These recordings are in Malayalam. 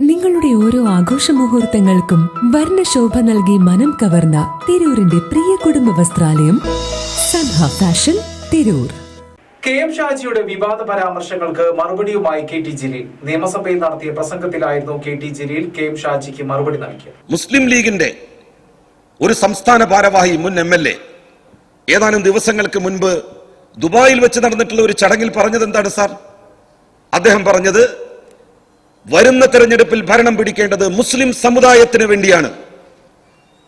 നിങ്ങളുടെ ഓരോ ആഘോഷ മുഹൂർത്തങ്ങൾക്കും വർണശോഭ നൽകി മനം കവർന്ന തിരൂരിന്റെ പ്രിയ കുടുംബ വസ്ത്രാലയം Sanha fashion Tirur. K M ഷാജിയുടെ വിവാദ പരാമർശങ്ങൾക്ക് മറുപടിയുമായി കെ ടി ജലീൽ. നിയമസഭയിൽ നടത്തിയ പ്രസംഗത്തിലായിരുന്നു K T Jaleel K M ഷാജിക്ക് മറുപടി നൽകിയത്. മുസ്ലിം ലീഗിന്റെ ഒരു സംസ്ഥാന ഭാരവാഹി മുൻ എം എൽ എ ഏതാനും ദിവസങ്ങൾക്ക് മുൻപ് ദുബായിൽ വെച്ച് നടന്നിട്ടുള്ള ഒരു ചടങ്ങിൽ പറഞ്ഞത് എന്താണ് സാർ? അദ്ദേഹം പറഞ്ഞത് വരുന്ന തെരഞ്ഞെടുപ്പിൽ ഭരണം പിടിക്കേണ്ടത് മുസ്ലിം സമുദായത്തിന് വേണ്ടിയാണ്.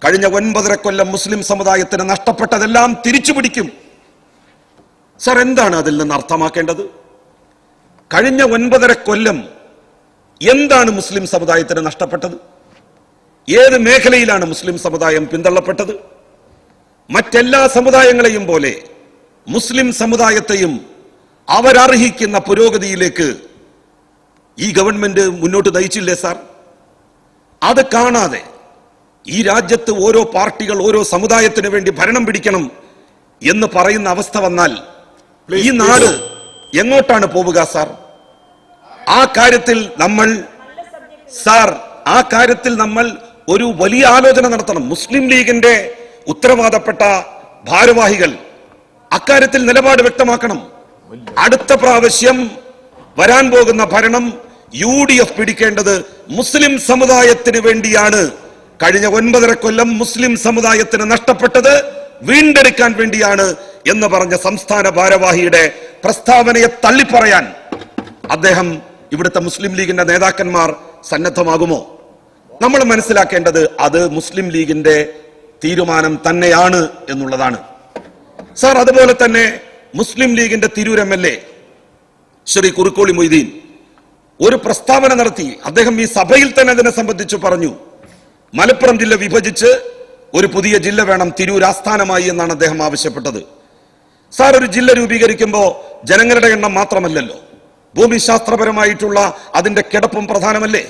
കഴിഞ്ഞ ഒൻപതര കൊല്ലം മുസ്ലിം സമുദായത്തിന് നഷ്ടപ്പെട്ടതെല്ലാം തിരിച്ചു പിടിക്കും. സർ എന്താണ് അതിൽ നിന്ന് അർത്ഥമാക്കേണ്ടത്? കഴിഞ്ഞ ഒൻപതര കൊല്ലം എന്താണ് മുസ്ലിം സമുദായത്തിന് നഷ്ടപ്പെട്ടത്? ഏത് മേഖലയിലാണ് മുസ്ലിം സമുദായം പിന്തള്ളപ്പെട്ടത്? മറ്റെല്ലാ സമുദായങ്ങളെയും പോലെ മുസ്ലിം സമുദായത്തെയും അവരർഹിക്കുന്ന പുരോഗതിയിലേക്ക് ഈ ഗവൺമെന്റ് മുന്നോട്ട് നയിച്ചില്ലേ സാർ? അത് കാണാതെ ഈ രാജ്യത്ത് ഓരോ പാർട്ടികൾ ഓരോ സമുദായത്തിന് വേണ്ടി ഭരണം പിടിക്കണം എന്ന് പറയുന്ന അവസ്ഥ വന്നാൽ ഈ നാട് എങ്ങോട്ടാണ് പോവുക സാർ? ആ കാര്യത്തിൽ നമ്മൾ സാർ ആ കാര്യത്തിൽ നമ്മൾ ഒരു വലിയ ആലോചന നടത്തണം. മുസ്ലിം ലീഗിന്റെ ഉത്തരവാദപ്പെട്ട ഭാരവാഹികൾ അക്കാര്യത്തിൽ നിലപാട് വ്യക്തമാക്കണം. അടുത്ത പ്രാവശ്യം വരാൻ പോകുന്ന ഭരണം യു ഡി എഫ് പിടിക്കേണ്ടത് മുസ്ലിം സമുദായത്തിന് വേണ്ടിയാണ്. കഴിഞ്ഞ ഒൻപതര കൊല്ലം മുസ്ലിം സമുദായത്തിന് നഷ്ടപ്പെട്ടത് വീണ്ടെടുക്കാൻ വേണ്ടിയാണ് എന്ന് പറഞ്ഞ സംസ്ഥാന ഭാരവാഹിയുടെ പ്രസ്താവനയെ തള്ളിപ്പറയാൻ അദ്ദേഹം ഇവിടുത്തെ മുസ്ലിം ലീഗിന്റെ നേതാക്കന്മാർ സന്നദ്ധമാകുമോ? നമ്മൾ മനസ്സിലാക്കേണ്ടത് അത് മുസ്ലിം ലീഗിന്റെ തീരുമാനം തന്നെയാണ് എന്നുള്ളതാണ്. സാർ അതുപോലെ തന്നെ മുസ്ലിം ലീഗിന്റെ Tirur M L A Shri Kurukkoli Moideen ഒരു പ്രസ്താവന നടത്തി. അദ്ദേഹം ഈ സഭയിൽ തന്നെ അതിനെ സംബന്ധിച്ച് പറഞ്ഞു. മലപ്പുറം ജില്ല വിഭജിച്ച് ഒരു പുതിയ ജില്ല വേണം തിരൂർ ആസ്ഥാനമായി എന്നാണ് അദ്ദേഹം ആവശ്യപ്പെട്ടത്. സാർ ഒരു ജില്ല രൂപീകരിക്കുമ്പോൾ ജനങ്ങളുടെ എണ്ണം മാത്രമല്ലല്ലോ. ഭൂമിശാസ്ത്രപരമായിട്ടുള്ള അതിന്റെ കിടപ്പും പ്രധാനമല്ലേ?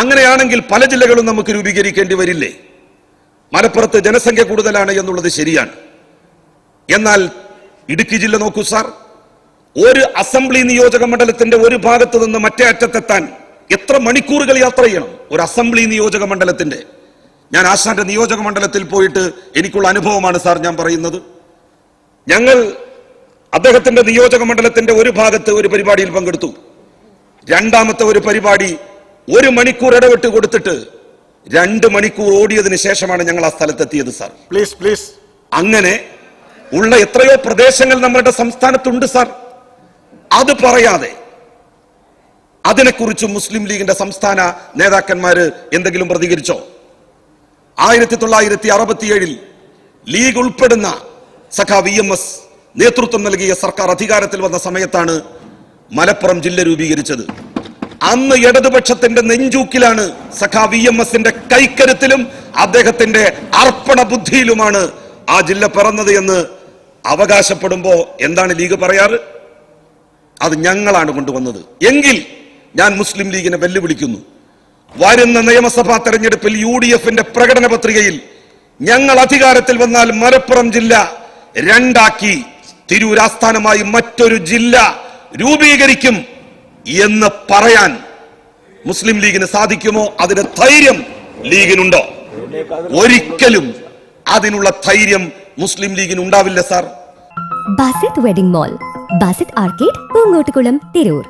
അങ്ങനെയാണെങ്കിൽ പല ജില്ലകളും നമുക്ക് രൂപീകരിക്കേണ്ടി വരില്ലേ? മലപ്പുറത്ത് ജനസംഖ്യ കൂടുതലാണ് എന്നുള്ളത് ശരിയാണ്. എന്നാൽ ഇടുക്കി ജില്ല നോക്കൂ സാർ. ഒരു അസംബ്ലി നിയോജക മണ്ഡലത്തിന്റെ ഒരു ഭാഗത്ത് നിന്ന് മറ്റേ അറ്റത്തെത്താൻ എത്ര മണിക്കൂറുകൾ യാത്ര ചെയ്യണം? ഒരു അസംബ്ലി നിയോജക മണ്ഡലത്തിന്റെ. ഞാൻ ആശാന്റെ നിയോജക മണ്ഡലത്തിൽ പോയിട്ട് എനിക്കുള്ള അനുഭവമാണ് സാർ ഞാൻ പറയുന്നത്. ഞങ്ങൾ അദ്ദേഹത്തിന്റെ നിയോജക മണ്ഡലത്തിന്റെ ഒരു ഭാഗത്ത് ഒരു പരിപാടിയിൽ പങ്കെടുത്തു. രണ്ടാമത്തെ ഒരു പരിപാടി ഒരു മണിക്കൂർ ഇടവിട്ട് കൊടുത്തിട്ട് രണ്ട് മണിക്കൂർ ഓടിയതിനു ശേഷമാണ് ഞങ്ങൾ ആ സ്ഥലത്തെത്തിയത് സാർ. പ്ലീസ് പ്ലീസ് അങ്ങനെ ഉള്ള എത്രയോ പ്രദേശങ്ങൾ നമ്മുടെ സംസ്ഥാനത്തുണ്ട് സാർ. അത് പറയാതെ അതിനെക്കുറിച്ച് മുസ്ലിം ലീഗിന്റെ സംസ്ഥാന നേതാക്കന്മാര് എന്തെങ്കിലും പ്രതികരിച്ചോ? ആയിരത്തി തൊള്ളായിരത്തി അറുപത്തിയേഴിൽ ലീഗ് ഉൾപ്പെടുന്ന സഖാ വി എം എസ് നേതൃത്വം നൽകിയ സർക്കാർ അധികാരത്തിൽ വന്ന സമയത്താണ് മലപ്പുറം ജില്ല രൂപീകരിച്ചത്. അന്ന് ഇടതുപക്ഷത്തിന്റെ നെഞ്ചൂക്കിലാണ് സഖാ വി എം എസിന്റെ കൈക്കരുത്തിലും അദ്ദേഹത്തിന്റെ അർപ്പണ ബുദ്ധിയിലുമാണ് ആ ജില്ല പിറന്നത് എന്ന് അവകാശപ്പെടുമ്പോ എന്താണ് ലീഗ് പറയാറ്? അത് ഞങ്ങളാണ് കൊണ്ടുവന്നത്. എങ്കിൽ ഞാൻ മുസ്ലിം ലീഗിനെ വെല്ലുവിളിക്കുന്നു. വരുന്ന നിയമസഭാ തെരഞ്ഞെടുപ്പിൽ യു ഡി എഫിന്റെ പ്രകടന പത്രികയിൽ ഞങ്ങൾ അധികാരത്തിൽ വന്നാൽ മലപ്പുറം ജില്ല രണ്ടാക്കി തിരൂരാസ്ഥാനമായി മറ്റൊരു ജില്ല രൂപീകരിക്കും എന്ന് പറയാൻ മുസ്ലിം ലീഗിന് സാധിക്കുമോ? അതിന് ധൈര്യം ലീഗിനുണ്ടോ? ഒരിക്കലും അതിനുള്ള ധൈര്യം മുസ്ലിം ലീഗിന് ഉണ്ടാവില്ല sir. Basith wedding mall Basith arcade Poongottukulam Tirur.